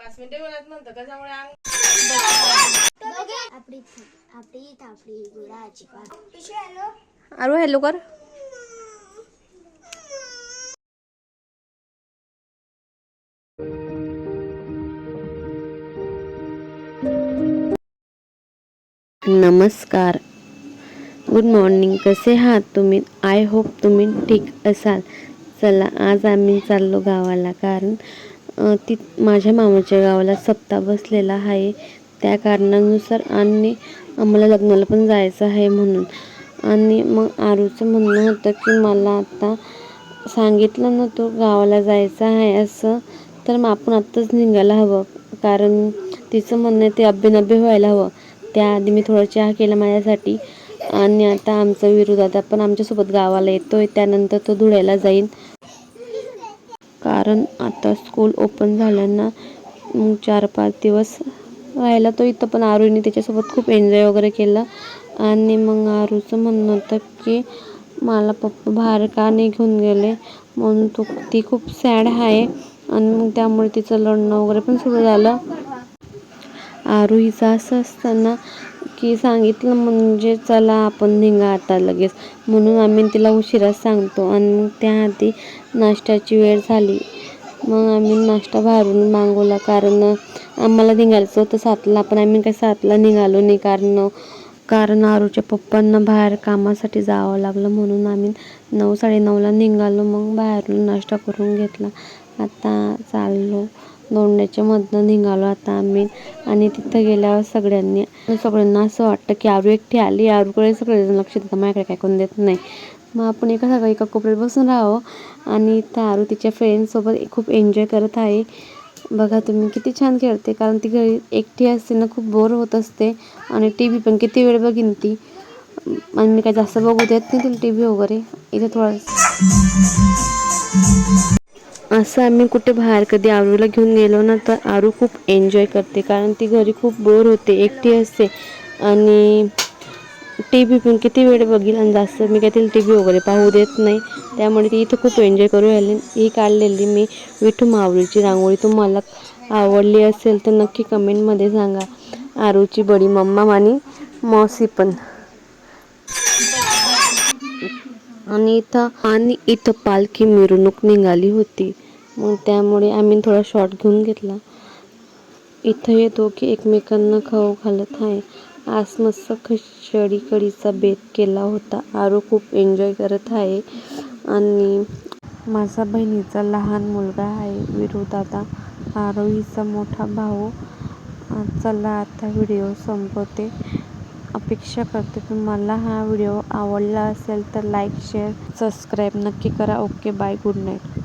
पाच मिनिटं बोलत नंतर त्याच्यामुळे अंग आपली आपली थापडी गुळाची पाट आरू हॅलो कर. नमस्कार. गुड मॉर्निंग कसे आहात तुम्ही? आय होप तुम्ही ठीक असाल. चला आज आम्ही चाललो गावाला कारण ती माझ्या मामाच्या गावाला सप्ताह बसलेला आहे. त्या कारणानुसार आणि आम्हाला लग्नाला पण जायचं आहे म्हणून. आणि मग आरूचं म्हणणं होतं की मला आता सांगितलं ना तू गावाला जायचं आहे असं तर मग आपण आत्ताच निघायला हवं. कारण तिचं म्हणणं आहे ते अभ्यनभ्य व्हायला हवं. त्याआधी मी थोडा चहा केला माझ्यासाठी. आणि आता आमचा आता पण आमच्यासोबत गावाला येतो आहे त्यानंतर तो धुळ्याला जाईल कारण आता स्कूल ओपन झाल्यांना मग चार पाच दिवस राहिला तो इथं. पण आरूने त्याच्यासोबत खूप एन्जॉय वगैरे केलं. आणि मग आरूचं म्हणणं होतं की मला पप्पा बाहेर का नाही घेऊन गेले? म्हणून तो ती खूप सॅड आहे. आणि मग त्यामुळे तिचं लढणं वगैरे पण सुरू झालं. आरू हिचं असं असताना की सांगितलं म्हणजे चला आपण निघा आता लगेच. म्हणून आम्ही तिला उशिराच सांगतो. आणि मग त्याआधी नाश्त्याची वेळ झाली. मग आम्ही नाश्ता बाहेरून मागवला कारण आम्हाला निघायचं होतं सातला. पण आम्ही काही सातला निघालो नाही कारण कारण आरूच्या पप्पांना बाहेर कामासाठी जावं लागलं. म्हणून आम्ही नऊ साडेनऊला निघालो. मग बाहेरून नाश्ता करून घेतला. आता चाललो. दोंड्याच्या मधनं निघालो आता आम्ही. आणि तिथं गेल्यावर सगळ्यांनी सगळ्यांना असं वाटतं की आरू एकटी आली. आरूकडे सगळेजण लक्ष देतात. माझ्याकडे काय कोण देत नाही. मग आपण एका सगळं एका कोपऱ्यात बसून राहावं. आणि त्या आरू तिच्या फ्रेंड्ससोबत खूप एन्जॉय करत आहे. बघा तुम्ही किती छान खेळते. कारण ती घरी एकटी असते ना खूप बोर होत असते. आणि टी व्ही पण किती वेळ बघीन ती. आणि मी काय जास्त बघू देत नाही तिला टी व्ही वगैरे. इथे थोडं असं आम्ही कुठे बाहेर कधी आरूला घेऊन गेलो ना तर आरू खूप एन्जॉय करते. कारण ती घरी खूप बोर होते एकटी असते. आणि टी व्ही पण किती वेळ बघील आणि जास्त मी काय तिला टी व्ही वगैरे पाहू देत नाही. त्यामुळे ती इथं खूप एन्जॉय करू राहिली. ही काढलेली मी विठू मावळीची रांगोळी. तुम्हाला आवडली असेल तर नक्की कमेंटमध्ये सांगा. आरूची बडी मम्मा आणि मौसी पण. आणि इथं आणि इथं पालखी मिरवणूक निघाली होती. मग त्यामुळे आम्ही थोडा शॉर्ट घेऊन घेतला. इथं हे दोघे एकमेकांना खाऊ घालत आहे. आज मस्त खिचडी कढीचा बेत केला होता. आरू खूप एन्जॉय करत आहे. आणि माझा बहिणीचा लहान मुलगा आहे विरू दादा आरू हिचा मोठा भाऊ. चला आता व्हिडिओ संपवते. अपेक्षा करते तुम्हाला हा व्हिडिओ आवडला असेल तर लाईक शेअर सबस्क्राईब नक्की करा. Okay bye good night